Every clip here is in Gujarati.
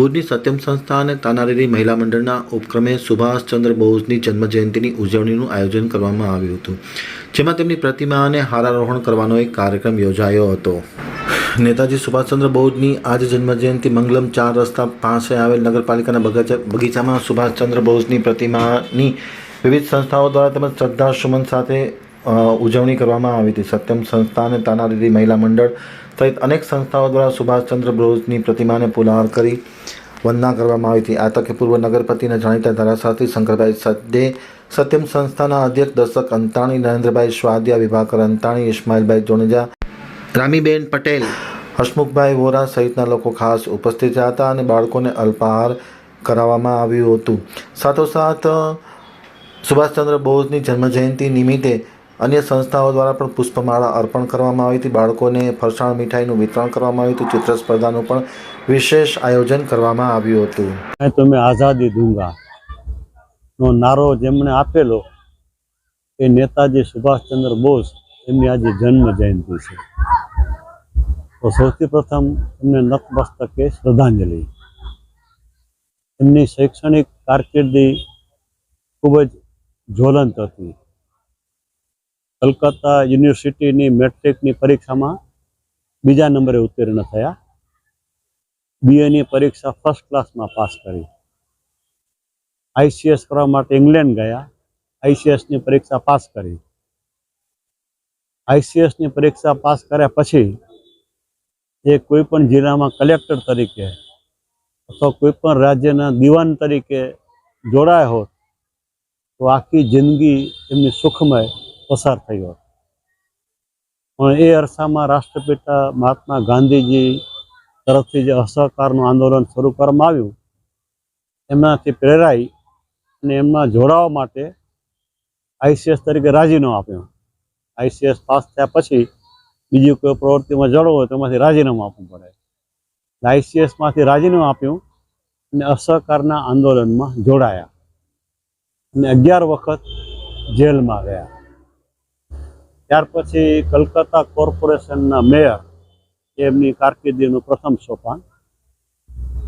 ભુજની સત્યમ સંસ્થા અને તાનારીરી મહિલા મંડળના ઉપક્રમે સુભાષચંદ્ર બોઝની જન્મજયંતિની ઉજવણીનું આયોજન કરવામાં આવ્યું હતું, જેમાં તેમની પ્રતિમા અને હારારોહણ કરવાનો એક કાર્યક્રમ યોજાયો હતો. નેતાજી સુભાષચંદ્ર બોઝની આજ જન્મજયંતિ મંગલમ ચાર રસ્તા પાસે આવેલ નગરપાલિકાના બગીચા બગીચામાં સુભાષચંદ્ર બોઝની પ્રતિમાની વિવિધ સંસ્થાઓ દ્વારા તેમજ શ્રદ્ધા સુમન સાથે ઉજવણી કરવામાં આવી હતી. સત્યમ સંસ્થા અને તાનારીરી મહિલા મંડળ સહિત અનેક સંસ્થાઓ દ્વારા સુભાષચંદ્ર બોઝની પ્રતિમાને પુલહાર કરી વંદના કરવામાં આવી હતી. આ તકે પૂર્વ નગરપતિના જાણીતા ધારાસાથી શંકરભાઈ સદ્દે સત્યમ સંસ્થાના અધ્યક્ષ દર્શક અંતાણી, નરેન્દ્રભાઈ સ્વાદિયા, વિભાકર અંતાણી, ઇસ્માઇલભાઈ જોનેજા રામીબેન પટેલ, હસમુખભાઈ વોરા સહિતના લોકો ખાસ ઉપસ્થિત રહ્યા હતા અને બાળકોને અલ્પાહાર કરાવવામાં આવ્યું હતું. સાથોસાથ, સુભાષચંદ્ર બોઝની જન્મજયંતિ નિમિત્તે અન્ય સંસ્થાઓ દ્વારા પણ પુષ્પમાળા અર્પણ કરવામાં આવી હતી. બાળકોને ફરસાણ મીઠાઈનું વિતરણ કરવામાં આવ્યું હતું. ચિત્ર સ્પર્ધાનું પણ વિશેષ આયોજન કરવામાં આવ્યું હતું. તમે આઝાદી દુંગા નો નારો જેમણે આપેલો, એ નેતાજી સુભાષચંદ્ર બોઝ એમની આજે જન્મ જયંતિ છે. તો સૌથી પ્રથમ એમને નતમસ્તકે શ્રદ્ધાંજલિ. એમની શૈક્ષણિક કારકિર્દી ખૂબ જ જ્વલંત હતી. કલકત્તા યુનિવર્સિટીની મેટ્રિકની પરીક્ષામાં બીજા નંબરે ઉત્તીર્ણ થયા. બીએની પરીક્ષા ફર્સ્ટ ક્લાસમાં પાસ કરી. આઈસીએસ કરવા માટે ઇંગ્લેન્ડ ગયા. આઈસીએસની પરીક્ષા પાસ કરી. આઈસીએસની પરીક્ષા પાસ કર્યા પછી એ કોઈ પણ જિલ્લામાં કલેક્ટર તરીકે અથવા કોઈ પણ રાજ્યના દિવાન તરીકે જોડાયા હોત તો આખી જિંદગી એમની સુખમય પસાર થયો. હતો પણ એ અરસામાં રાષ્ટ્રપિતા મહાત્મા ગાંધીજી તરફથી જે અસહકારનું આંદોલન શરૂ કરવામાં આવ્યું, એમનાથી પ્રેરાઈ અને એમના જોડાવા માટે આઈસીએસ તરીકે રાજીનામું આપ્યું. આઈસીએસ પાસ થયા પછી બીજી કોઈ પ્રવૃત્તિમાં જડો હોય તો એમાંથી રાજીનામું આપવું પડે. આઈસીએસમાંથી રાજીનામું આપ્યું અને અસહકારના આંદોલનમાં જોડાયા. અને અગિયાર વખત જેલમાં ગયા. ત્યાર પછી કલકત્તા કોર્પોરેશનના મેયર એમની કારકિર્દીનું પ્રથમ સોપાન,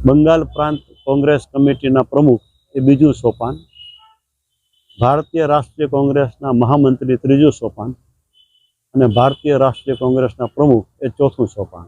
બંગાળ પ્રાંત કોંગ્રેસ કમિટીના પ્રમુખ એ બીજું સોપાન, ભારતીય રાષ્ટ્રીય કોંગ્રેસના મહામંત્રી ત્રીજું સોપાન અને ભારતીય રાષ્ટ્રીય કોંગ્રેસના પ્રમુખ એ ચોથું સોપાન.